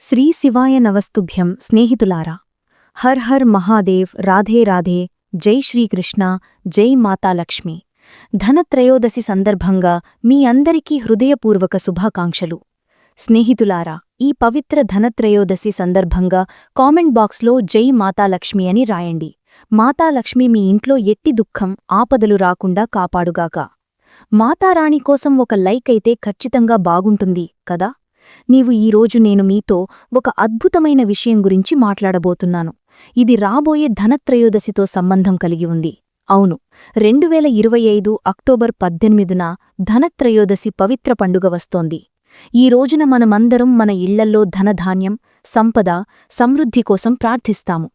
శ్రీ శివాయ నవస్తుభ్యం స్నేహితులారా. హర్ హర్ మహాదేవ్ రాధే రాధే జై శ్రీకృష్ణ జై మాతాలక్ష్మి ధనత్రయోదశి సందర్భంగా మీ అందరికీ హృదయపూర్వక శుభాకాంక్షలు. స్నేహితులారా ఈ పవిత్ర ధనత్రయోదశి సందర్భంగా కామెంట్ బాక్స్లో జై మాతాలక్ష్మి అని రాయండి. మాతాలక్ష్మి మీ ఇంట్లో ఎట్టి దుఃఖం ఆపదలు రాకుండా కాపాడుగాక. మాతారాణి కోసం ఒక లైక్ అయితే ఖచ్చితంగా బాగుంటుంది కదా? నీవు ఈరోజు నేను మీతో ఒక అద్భుతమైన విషయం గురించి మాట్లాడబోతున్నాను. ఇది రాబోయే ధనత్రయోదశితో సంబంధం కలిగి ఉంది. అవును రెండు వేల ఇరవై ఐదు అక్టోబర్ పద్దెనిమిదిన ధనత్రయోదశి పవిత్ర పండుగ వస్తోంది. ఈ రోజున మనమందరం మన ఇళ్ళల్లో ధనధాన్యం సంపద సమృద్ధి కోసం ప్రార్థిస్తాము.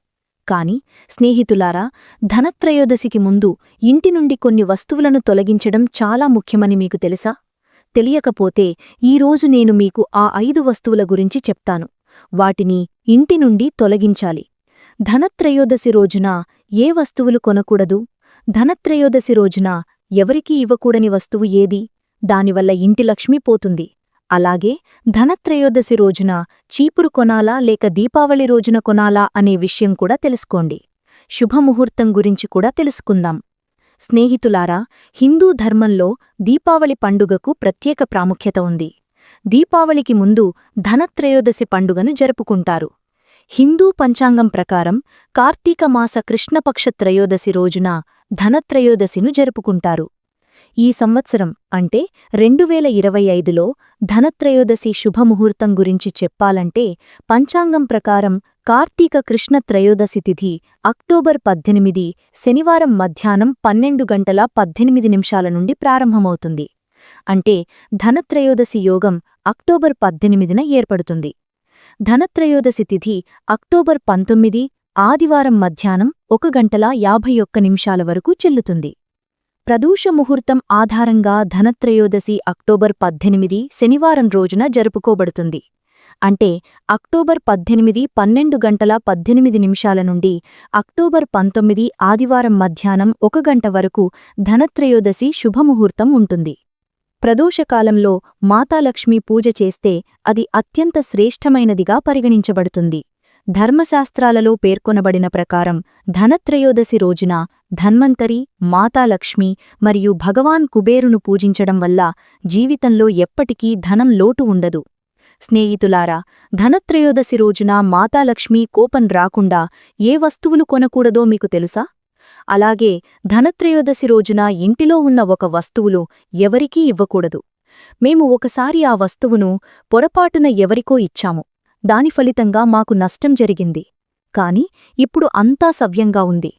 కాని స్నేహితులారా ధనత్రయోదశికి ముందు ఇంటి నుండి కొన్ని వస్తువులను తొలగించడం చాలా ముఖ్యమని మీకు తెలుసా? తెలియకపోతే ఈరోజు నేను మీకు ఆ ఐదు వస్తువుల గురించి చెప్తాను. వాటిని ఇంటి నుండి తొలగించాలి. ధనత్రయోదశి రోజున ఏ వస్తువులు కొనకూడదు? ధనత్రయోదశి రోజున ఎవరికీ ఇవ్వకూడని వస్తువు ఏది? దానివల్ల ఇంటి లక్ష్మి పోతుంది. అలాగే ధనత్రయోదశి రోజున చీపురు కొనాలా లేక దీపావళి రోజున కొనాలా అనే విషయం కూడా తెలుసుకోండి. శుభముహూర్తం గురించి కూడా తెలుసుకుందాం. స్నేహితులారా హిందూ ధర్మంలో దీపావళి పండుగకు ప్రత్యేక ప్రాముఖ్యత ఉంది. దీపావళికి ముందు ధనత్రయోదశి పండుగను జరుపుకుంటారు. హిందూ పంచాంగం ప్రకారం కార్తీక మాస కృష్ణపక్ష త్రయోదశి రోజున ధనత్రయోదశిను జరుపుకుంటారు. ఈ సంవత్సరం అంటే రెండు వేల ఇరవై ఐదులో ధనత్రయోదశి శుభముహూర్తం గురించి చెప్పాలంటే పంచాంగం ప్రకారం కార్తీక కృష్ణ త్రయోదశి తిథి అక్టోబర్ పద్దెనిమిది శనివారం మధ్యాహ్నం పన్నెండు గంటల పద్దెనిమిది నిమిషాల నుండి ప్రారంభమవుతుంది. అంటే ధనత్రయోదశి యోగం అక్టోబర్ పద్దెనిమిదిన ఏర్పడుతుంది. ధనత్రయోదశి తిథి అక్టోబర్ పంతొమ్మిది ఆదివారం మధ్యాహ్నం ఒక గంటల యాభై ఒక్క నిమిషాల వరకు చెల్లుతుంది. ప్రదూష ముహూర్తం ఆధారంగా ధనత్రయోదశి అక్టోబర్ పద్దెనిమిది శనివారం రోజున జరుపుకోబడుతుంది. అంటే అక్టోబర్ పద్దెనిమిది పన్నెండు గంటల పద్దెనిమిది నిమిషాల నుండి అక్టోబర్ పంతొమ్మిది ఆదివారం మధ్యాహ్నం ఒక గంట వరకు ధనత్రయోదశి శుభముహూర్తం ఉంటుంది. ప్రదోషకాలంలో మాతాలక్ష్మి పూజ చేస్తే అది అత్యంత శ్రేష్టమైనదిగా పరిగణించబడుతుంది. ధర్మశాస్త్రాలలో పేర్కొనబడిన ప్రకారం ధనత్రయోదశి రోజున ధన్వంతరి మాతాలక్ష్మి మరియు భగవాన్ కుబేరును పూజించడం వల్ల జీవితంలో ఎప్పటికీ ధనం లోటు ఉండదు. స్నేహితులారా ధనత్రయోదశి రోజున మాతాలక్ష్మి కోపం రాకుండా ఏ వస్తువులు కొనకూడదో మీకు తెలుసా? అలాగే ధనత్రయోదశి రోజున ఇంటిలో ఉన్న ఒక వస్తువులు ఎవరికీ ఇవ్వకూడదు. మేము ఒకసారి ఆ వస్తువును పొరపాటున ఎవరికో ఇచ్చాము. దాని ఫలితంగా మాకు నష్టం జరిగింది. కాని ఇప్పుడు అంతా సవ్యంగా ఉంది.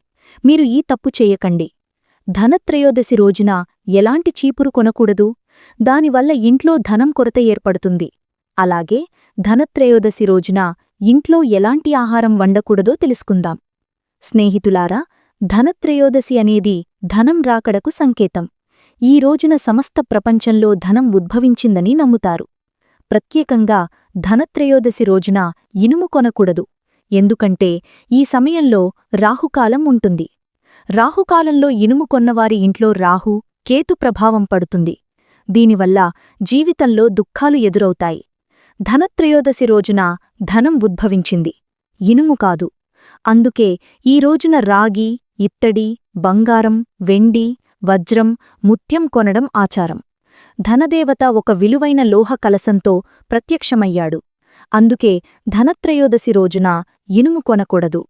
మీరు ఈ తప్పు చేయకండి. ధనత్రయోదశి రోజున ఎలాంటి చీపురు కొనకూడదు? దానివల్ల ఇంట్లో ధనం కొరత ఏర్పడుతుంది. అలాగే ధనత్రయోదశి రోజున ఇంట్లో ఎలాంటి ఆహారం వండకూడదో తెలుసుకుందాం. స్నేహితులారా ధనత్రయోదశి అనేది ధనం రాకడకు సంకేతం. ఈ రోజున సమస్త ప్రపంచంలో ధనం ఉద్భవించిందని నమ్ముతారు. ప్రత్యేకంగా ధనత్రయోదశి రోజున ఇనుము కొనకూడదు. ఎందుకంటే ఈ సమయంలో రాహుకాలం ఉంటుంది. రాహుకాలంలో ఇనుము కొన్నవారి ఇంట్లో రాహు కేతు ప్రభావం పడుతుంది. దీనివల్ల జీవితంలో దుఃఖాలు ఎదురవుతాయి. ధనత్రయోదశి రోజున ధనం ఉద్భవించింది. ఇనుము కాదు. అందుకే ఈ రోజున రాగి ఇత్తడి బంగారం వెండి వజ్రం ముత్యం కొనడం ఆచారం. ధనదేవత ఒక విలువైన లోహ కలసంతో ప్రత్యక్షమయ్యాడు. అందుకే ధనత్రయోదశి రోజున ఇనుము కొనకూడదు.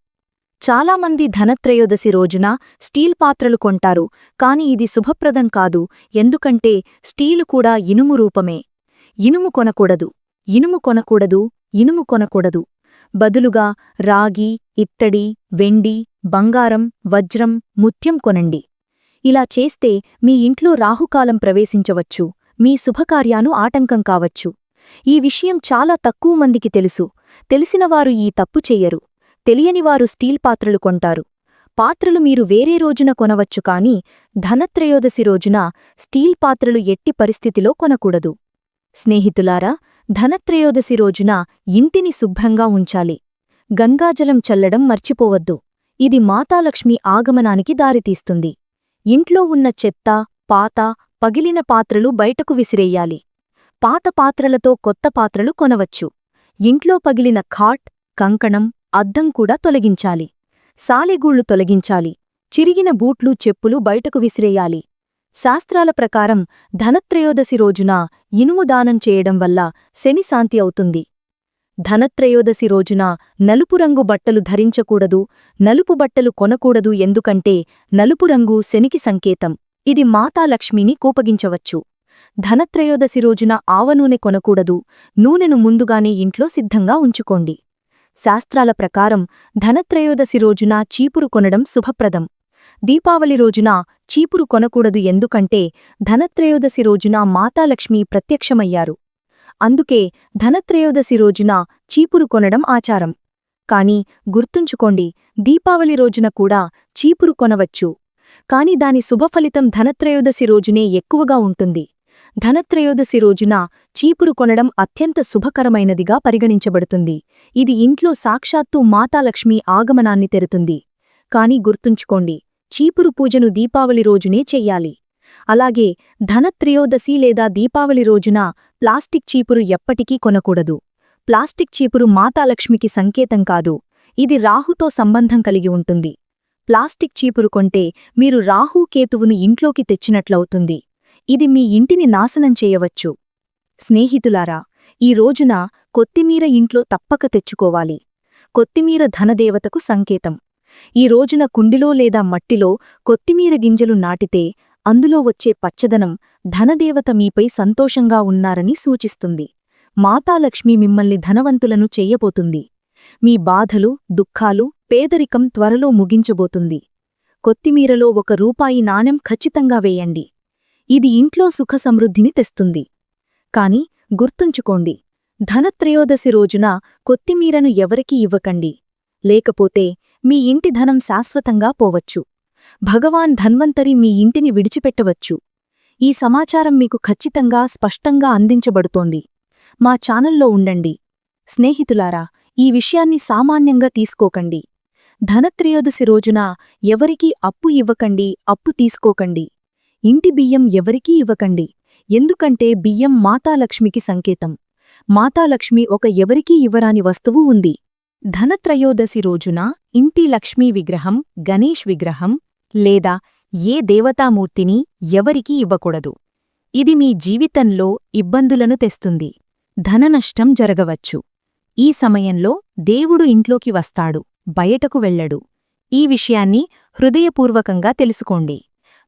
చాలామంది ధనత్రయోదశి రోజున స్టీల్ పాత్రలు కొంటారు కాని ఇది శుభప్రదం కాదు ఎందుకంటే స్టీలు కూడా ఇనుము రూపమే. ఇనుము కొనకూడదు. ఇనుము కొనకూడదు ఇనుము కొనకూడదు. బదులుగా రాగి ఇత్తడి వెండి బంగారం వజ్రం ముత్యం కొనండి. ఇలా చేస్తే మీ ఇంట్లో రాహుకాలం ప్రవేశించవచ్చు మీ శుభకార్యాను ఆటంకం కావచ్చు. ఈ విషయం చాలా తక్కువ మందికి తెలుసు తెలిసినవారు ఈ తప్పు చెయ్యరు తెలియనివారు స్టీల్ పాత్రలు కొంటారు. పాత్రలు మీరు వేరే రోజున కొనవచ్చు కాని ధనత్రయోదశి రోజున స్టీల్ పాత్రలు ఎట్టి పరిస్థితిలో కొనకూడదు. స్నేహితులారా ధనత్రయోదశి రోజున ఇంటిని శుభ్రంగా ఉంచాలి. గంగాజలం చల్లడం మర్చిపోవద్దు. ఇది మాతాలక్ష్మి ఆగమనానికి దారితీస్తుంది. ఇంట్లో ఉన్న చెత్త పాత పగిలిన పాత్రలు బయటకు విసిరేయాలి. పాత పాత్రలతో కొత్త పాత్రలు కొనవచ్చు. ఇంట్లో పగిలిన ఖాట్ కంకణం అద్దం కూడా తొలగించాలి. సాలెగూళ్ళు తొలగించాలి. చిరిగిన బూట్లు చెప్పులు బయటకు విసిరేయాలి. శాస్త్రాల ప్రకారం ధనత్రయోదశి రోజున ఇనుము దానం చేయడం వల్ల శని శాంతి అవుతుంది. ధనత్రయోదశి రోజున నలుపు రంగు బట్టలు ధరించకూడదు నలుపు బట్టలు కొనకూడదు ఎందుకంటే నలుపు రంగు శనికి సంకేతం. ఇది మాతాలక్ష్మిని కూపగించవచ్చు. ధనత్రయోదశి రోజున ఆవనూనె కొనకూడదు నూనెను ముందుగానే ఇంట్లో సిద్ధంగా ఉంచుకోండి. శాస్త్రాల ప్రకారం ధనత్రయోదశి రోజున చీపురు కొనడం శుభప్రదం. దీపావళి రోజున చీపురు కొనకూడదు ఎందుకంటే ధనత్రయోదశి రోజున మాతాలక్ష్మి ప్రత్యక్షమయ్యారు. అందుకే ధనత్రయోదశి రోజున చీపురు కొనడం ఆచారం. కాని గుర్తుంచుకోండి దీపావళి రోజున కూడా చీపురు కొనవచ్చు. కాని దాని శుభఫలితం ధనత్రయోదశి రోజునే ఎక్కువగా ఉంటుంది. ధనత్రయోదశి రోజున చీపురు కొనడం అత్యంత శుభకరమైనదిగా పరిగణించబడుతుంది. ఇది ఇంట్లో సాక్షాత్తు మాతాలక్ష్మి ఆగమనాన్ని తెరుతుంది. కాని గుర్తుంచుకోండి చీపురు పూజను దీపావళి రోజునే చెయ్యాలి. అలాగే ధనత్రయోదశి లేదా దీపావళి రోజున ప్లాస్టిక్ చీపురు ఎప్పటికీ కొనకూడదు. ప్లాస్టిక్ చీపురు మాతాలక్ష్మికి సంకేతం కాదు. ఇది రాహుతో సంబంధం కలిగి ఉంటుంది. ప్లాస్టిక్ చీపురు కొంటే మీరు రాహు కేతువును ఇంట్లోకి తెచ్చినట్లవుతుంది. ఇది మీ ఇంటిని నాశనం చేయవచ్చు. స్నేహితులారా ఈ రోజున కొత్తిమీర ఇంట్లో తప్పక తెచ్చుకోవాలి. కొత్తిమీర ధనదేవతకు సంకేతం. ఈ రోజున కుండిలో లేదా మట్టిలో కొత్తిమీర గింజలు నాటితే అందులో వచ్చే పచ్చదనం ధనదేవత మీపై సంతోషంగా ఉన్నారని సూచిస్తుంది. మాతాలక్ష్మి మిమ్మల్ని ధనవంతులను చెయ్యబోతుంది మీ బాధలు దుఃఖాలు పేదరికం త్వరలో ముగించబోతుంది. కొత్తిమీరలో ఒక రూపాయి నాణెం ఖచ్చితంగా వేయండి. ఇది ఇంట్లో సుఖ సమృద్ధిని తెస్తుంది. కాని గుర్తుంచుకోండి ధనత్రయోదశి రోజున కొత్తిమీరను ఎవరికీ ఇవ్వకండి. లేకపోతే మీ ఇంటి ధనం శాశ్వతంగా పోవచ్చు. భగవాన్ ధన్వంతరి మీ ఇంటిని విడిచిపెట్టవచ్చు. ఈ సమాచారం మీకు ఖచ్చితంగా స్పష్టంగా అందించబడుతోంది. మా ఛానల్లో ఉండండి. స్నేహితులారా ఈ విషయాన్ని సామాన్యంగా తీసుకోకండి. ధనత్రయోదశి రోజున ఎవరికీ అప్పు ఇవ్వకండి అప్పు తీసుకోకండి. ఇంటి బియ్యం ఎవరికీ ఇవ్వకండి. ఎందుకంటే బియ్యం మాతాలక్ష్మికి సంకేతం. మాతాలక్ష్మి ఒక ఎవరికీ ఇవ్వరాని వస్తువు ఉంది. ధనత్రయోదశి రోజున ఇంటి లక్ష్మీ విగ్రహం గణేష్ విగ్రహం లేదా ఏ దేవతామూర్తిని ఎవరికీ ఇవ్వకూడదు. ఇది మీ జీవితంలో ఇబ్బందులను తెస్తుంది. ధననష్టం జరగవచ్చు. ఈ సమయంలో దేవుడు ఇంట్లోకి వస్తాడు బయటకు వెళ్ళడు. ఈ విషయాన్ని హృదయపూర్వకంగా తెలుసుకోండి.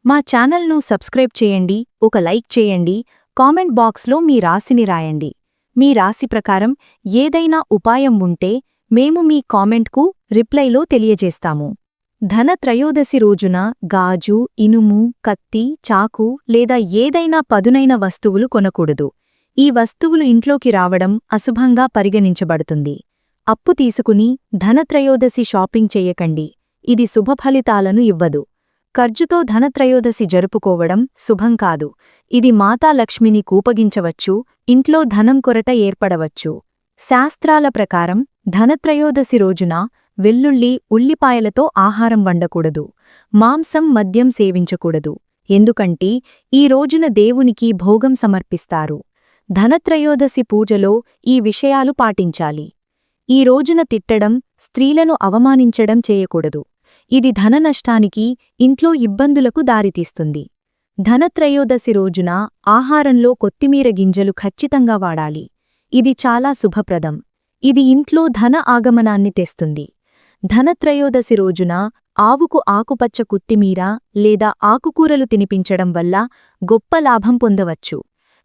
మా ఛానల్ను సబ్స్క్రైబ్ చేయండి ఒక లైక్ చేయండి కామెంట్ బాక్స్లో మీ రాశిని రాయండి. మీ రాశి ప్రకారం ఏదైనా ఉపాయం ఉంటే మేము మీ కామెంట్కు రిప్లైలో తెలియజేస్తాము. ధన త్రయోదశి రోజున గాజు ఇనుము కత్తి చాకు లేదా ఏదైనా పదునైన వస్తువులు కొనకూడదు. ఈ వస్తువులు ఇంట్లోకి రావడం అశుభంగా పరిగణించబడుతుంది. అప్పు తీసుకుని ధనత్రయోదశి షాపింగ్ చెయ్యకండి ఇది శుభఫలితాలను ఇవ్వదు. ఖర్జుతో ధనత్రయోదశి జరుపుకోవడం శుభం కాదు. ఇది మాతాలక్ష్మిని కూపగించవచ్చు ఇంట్లో ధనం కొరట ఏర్పడవచ్చు. శాస్త్రాల ప్రకారం ధనత్రయోదశి రోజున వెల్లుల్లి ఉల్లిపాయలతో ఆహారం వండకూడదు మాంసం మద్యం సేవించకూడదు. ఎందుకంటే ఈ రోజున దేవునికి భోగం సమర్పిస్తారు. ధనత్రయోదశి పూజలో ఈ విషయాలు పాటించాలి. ఈ రోజున తిట్టడం స్త్రీలను అవమానించడం చేయకూడదు. ఇది ధననష్టానికి ఇంట్లో ఇబ్బందులకు దారితీస్తుంది. ధనత్రయోదశి రోజున ఆహారంలో కొత్తిమీర గింజలు ఖచ్చితంగా వాడాలి. ఇది చాలా శుభప్రదం. ఇది ఇంట్లో ధన ఆగమనాన్ని తెస్తుంది. ధనత్రయోదశి రోజున ఆవుకు ఆకుపచ్చ కుత్తిమీర లేదా ఆకుకూరలు తినిపించడం వల్ల గొప్ప లాభం పొందవచ్చు.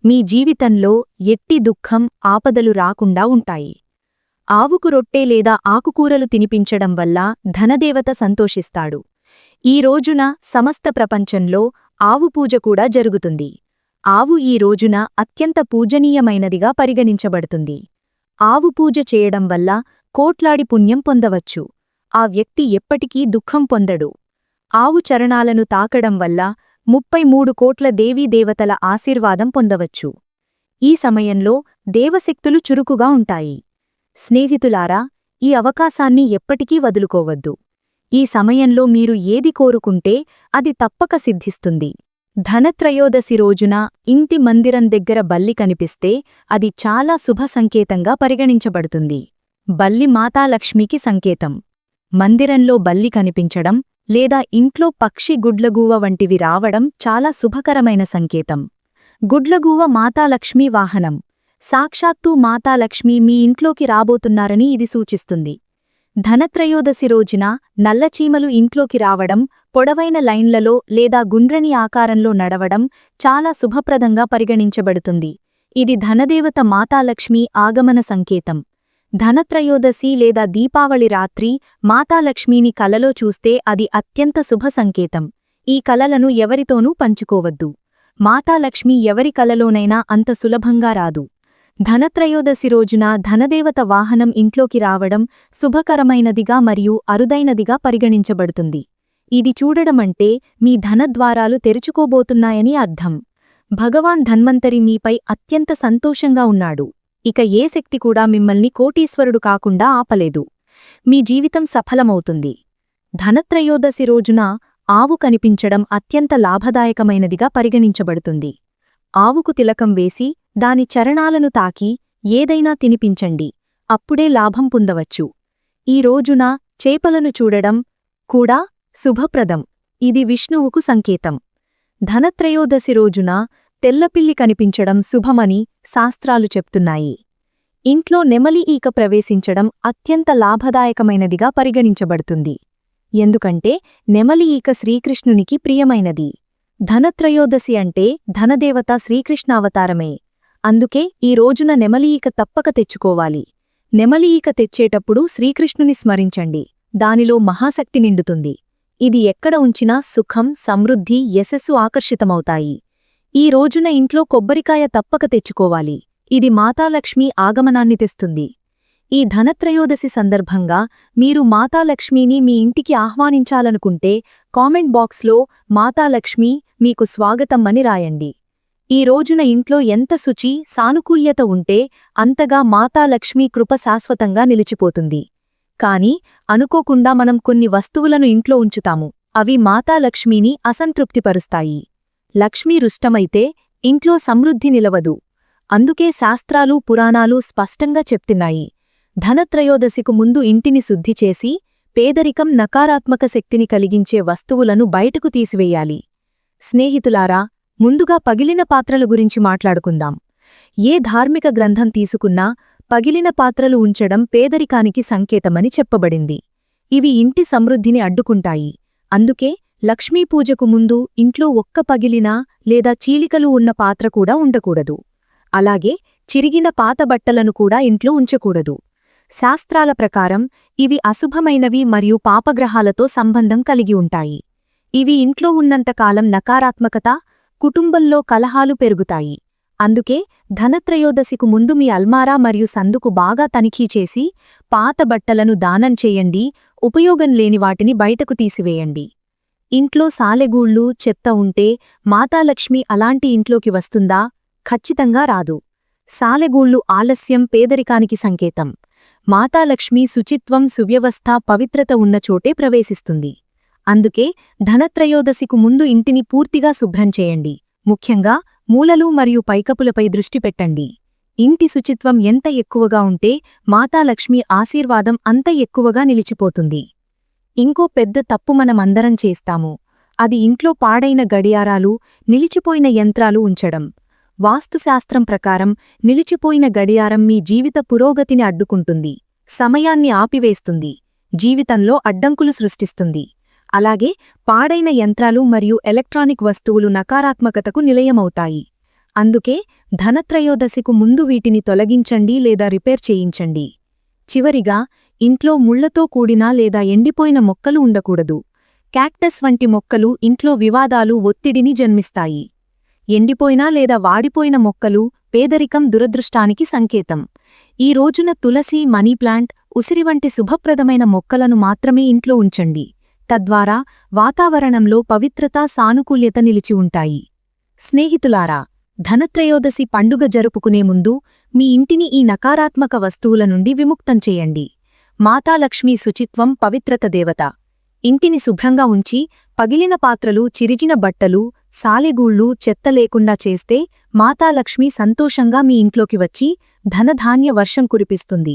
మీ జీవితంలో ఎట్టి దుఃఖం ఆపదలు రాకుండా ఉంటాయి. ఆవుకు రొట్టె లేదా ఆకుకూరలు తినిపించడం వల్ల ధనదేవత సంతోషిస్తాడు. ఈ రోజున సమస్త ప్రపంచంలో ఆవు పూజ కూడా జరుగుతుంది. ఆవు ఈ రోజున అత్యంత పూజనీయమైనదిగా పరిగణించబడుతుంది. ఆవు పూజ చేయడం వల్ల కోట్లాడి పుణ్యం పొందవచ్చు. ఆ వ్యక్తి ఎప్పటికీ దుఃఖం పొందడు. ఆవు చరణాలను తాకడం వల్ల ముప్పై మూడు కోట్ల దేవీదేవతల ఆశీర్వాదం పొందవచ్చు. ఈ సమయంలో దేవశక్తులు చురుకుగా ఉంటాయి. స్నేహితులారా ఈ అవకాశాన్ని ఎప్పటికీ వదులుకోవద్దు. ఈ సమయంలో మీరు ఏది కోరుకుంటే అది తప్పక సిద్ధిస్తుంది. ధనత్రయోదశి రోజున ఇంటి మందిరం దగ్గర బల్లి కనిపిస్తే అది చాలా శుభ సంకేతంగా పరిగణించబడుతుంది. బల్లి మాతాలక్ష్మికి సంకేతం. మందిరంలో బల్లి కనిపించడం లేదా ఇంట్లో పక్షి గుడ్లగూవ వంటివి రావడం చాలా శుభకరమైన సంకేతం. గుడ్లగూవ మాతాలక్ష్మి వాహనం. సాక్షాత్తూ మాతాలక్ష్మి మీ ఇంట్లోకి రాబోతున్నారని ఇది సూచిస్తుంది. ధనత్రయోదశి రోజున నల్లచీమలు ఇంట్లోకి రావడం పొడవైన లైన్లలో లేదా గుండ్రని ఆకారంలో నడవడం చాలా శుభప్రదంగా పరిగణించబడుతుంది. ఇది ధనదేవత మాతాలక్ష్మి ఆగమన సంకేతం. ధనత్రయోదశి లేదా దీపావళి రాత్రి మాతాలక్ష్మిని కలలో చూస్తే అది అత్యంత శుభ సంకేతం. ఈ కలలను ఎవరితోనూ పంచుకోవద్దు. మాతాలక్ష్మి ఎవరి కలలోనైనా అంత సులభంగా రాదు. ధనత్రయోదశి రోజున ధనదేవత వాహనం ఇంట్లోకి రావడం శుభకరమైనదిగా మరియు అరుదైనదిగా పరిగణించబడుతుంది. ఇది చూడడమంటే మీ ధనద్వారాలు తెరుచుకోబోతున్నాయని అర్థం. భగవాన్ ధన్వంతరి మీపై అత్యంత సంతోషంగా ఉన్నాడు. ఇక ఏ శక్తి కూడా మిమ్మల్ని కోటీశ్వరుడు కాకుండా ఆపలేదు. మీ జీవితం సఫలమవుతుంది. ధనత్రయోదశి రోజున ఆవు కనిపించడం అత్యంత లాభదాయకమైనదిగా పరిగణించబడుతుంది. ఆవుకు తిలకం వేసి దాని చరణాలను తాకి ఏదైనా తినిపించండి అప్పుడే లాభం పొందవచ్చు. ఈ రోజున చేపలను చూడడం కూడా శుభప్రదం. ఇది విష్ణువుకు సంకేతం. ధనత్రయోదశి రోజున తెల్లపిల్లి కనిపించడం శుభమని శాస్త్రాలు చెప్తున్నాయి. ఇంట్లో నెమలి ఈక ప్రవేశించడం అత్యంత లాభదాయకమైనదిగా పరిగణించబడుతుంది. ఎందుకంటే నెమలి ఈక శ్రీకృష్ణునికి ప్రియమైనది. ధనత్రయోదశి అంటే ధనదేవత శ్రీకృష్ణావతారమే. అందుకే ఈ రోజున నెమలీయిక తప్పక తెచ్చుకోవాలి. నెమలీయిక తెచ్చేటప్పుడు శ్రీకృష్ణుని స్మరించండి. దానిలో మహాశక్తి నిండుతుంది. ఇది ఎక్కడ ఉంచినా సుఖం సమృద్ధి యశస్సు ఆకర్షితమవుతాయి. ఈ రోజున ఇంట్లో కొబ్బరికాయ తప్పక తెచ్చుకోవాలి. ఇది మాతాలక్ష్మి ఆగమనాన్ని తెస్తుంది. ఈ ధనత్రయోదశి సందర్భంగా మీరు మాతాలక్ష్మిని మీ ఇంటికి ఆహ్వానించాలనుకుంటే కామెంట్ బాక్స్లో మాతాలక్ష్మి మీకు స్వాగతం అని రాయండి. ఈ రోజున ఇంట్లో ఎంత శుచి సానుకూల్యత ఉంటే అంతగా మాతాలక్ష్మీ కృప శాశ్వతంగా నిలిచిపోతుంది. కాని అనుకోకుండా మనం కొన్ని వస్తువులను ఇంట్లో ఉంచుతాము. అవి మాతాలక్ష్మీని అసంతృప్తిపరుస్తాయి. లక్ష్మీ రుష్టమైతే ఇంట్లో సమృద్ధి నిలవదు. అందుకే శాస్త్రాలు పురాణాలు స్పష్టంగా చెప్తున్నాయి. ధనత్రయోదశికు ముందు ఇంటిని శుద్ధి చేసి పేదరికం నకారాత్మక శక్తిని కలిగించే వస్తువులను బయటకు తీసివేయాలి. స్నేహితులారా ముందుగా పగిలిన పాత్రల గురించి మాట్లాడుకుందాం. ఏ ధార్మిక గ్రంథం తీసుకున్నా పగిలిన పాత్రలు ఉంచడం పేదరికానికి సంకేతమని చెప్పబడింది. ఇవి ఇంటి సమృద్ధిని అడ్డుకుంటాయి. అందుకే లక్ష్మీపూజకు ముందు ఇంట్లో ఒక్క పగిలినా లేదా చీలికలు ఉన్న పాత్ర కూడా ఉండకూడదు. అలాగే చిరిగిన పాత బట్టలను కూడా ఇంట్లో ఉంచకూడదు. శాస్త్రాల ప్రకారం ఇవి అశుభమైనవి మరియు పాపగ్రహాలతో సంబంధం కలిగి ఉంటాయి. ఇవి ఇంట్లో ఉన్నంతకాలం నకారాత్మకత కుటుంబంలో కలహాలు పెరుగుతాయి. అందుకే ధనత్రయోదశికు ముందు మీ అల్మారా మరియు సందుకు బాగా తనిఖీ చేసి పాత బట్టలను దానం చేయండి ఉపయోగం లేని వాటిని బయటకు తీసివేయండి. ఇంట్లో సాలెగూళ్ళు చెత్త ఉంటే మాతాలక్ష్మి అలాంటి ఇంట్లోకి వస్తుందా? ఖచ్చితంగా రాదు. సాలెగూళ్ళు ఆలస్యం పేదరికానికి సంకేతం. మాతాలక్ష్మి శుచిత్వం సువ్యవస్థ పవిత్రత ఉన్న చోటే ప్రవేశిస్తుంది. అందుకే ధనత్రయోదశికు ముందు ఇంటిని పూర్తిగా శుభ్రం చేయండి. ముఖ్యంగా మూలలు మరియు పైకపులపై దృష్టి పెట్టండి. ఇంటి శుచిత్వం ఎంత ఎక్కువగా ఉంటే మాతాలక్ష్మి ఆశీర్వాదం అంత ఎక్కువగా నిలిచిపోతుంది. ఇంకో పెద్ద తప్పు మనమందరం చేస్తాము. అది ఇంట్లో పాడైన గడియారాలు నిలిచిపోయిన యంత్రాలు ఉంచడం. వాస్తుశాస్త్రం ప్రకారం నిలిచిపోయిన గడియారం మీ జీవిత పురోగతిని అడ్డుకుంటుంది సమయాన్ని ఆపివేస్తుంది జీవితంలో అడ్డంకులు సృష్టిస్తుంది. అలాగే పాడైన యంత్రాలు మరియు ఎలక్ట్రానిక్ వస్తువులు నకారాత్మకతకు నిలయమవుతాయి. అందుకే ధనత్రయోదశికు ముందు వీటిని తొలగించండి లేదా రిపేర్ చేయించండి. చివరిగా ఇంట్లో ముళ్ళతో కూడిన లేదా ఎండిపోయిన మొక్కలు ఉండకూడదు. క్యాక్టస్ వంటి మొక్కలు ఇంట్లో వివాదాలు ఒత్తిడిని జన్మిస్తాయి. ఎండిపోయినా లేదా వాడిపోయిన మొక్కలు పేదరికం దురదృష్టానికి సంకేతం. ఈ రోజున తులసి మనీ ప్లాంట్ ఉసిరి వంటి శుభప్రదమైన మొక్కలను మాత్రమే ఇంట్లో ఉంచండి. తద్వారా వాతావరణంలో పవిత్రత సానుకూల్యత నిలిచి ఉంటాయి. స్నేహితులారా ధనత్రయోదశి పండుగ జరుపుకునే ముందు మీ ఇంటిని ఈ నకారాత్మక వస్తువుల నుండి విముక్తం చేయండి. మాతాలక్ష్మీ శుచిత్వం పవిత్రత దేవత. ఇంటిని శుభ్రంగా ఉంచి పగిలిన పాత్రలు చిరిచిన బట్టలు సాలెగూళ్ళు చెత్త లేకుండా చేస్తే మాతాలక్ష్మి సంతోషంగా మీ ఇంట్లోకి వచ్చి ధనధాన్య వర్షం కురిపిస్తుంది.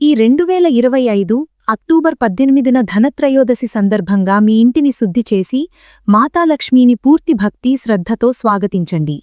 ఈ రెండువేల ఇరవై ఐదు అక్టోబర్ పద్దెనిమిదిన ధనత్రయోదశి సందర్భంగా మీ ఇంటిని శుద్ధి చేసి మాతాలక్ష్మీని పూర్తి భక్తి శ్రద్ధతో స్వాగతించండి.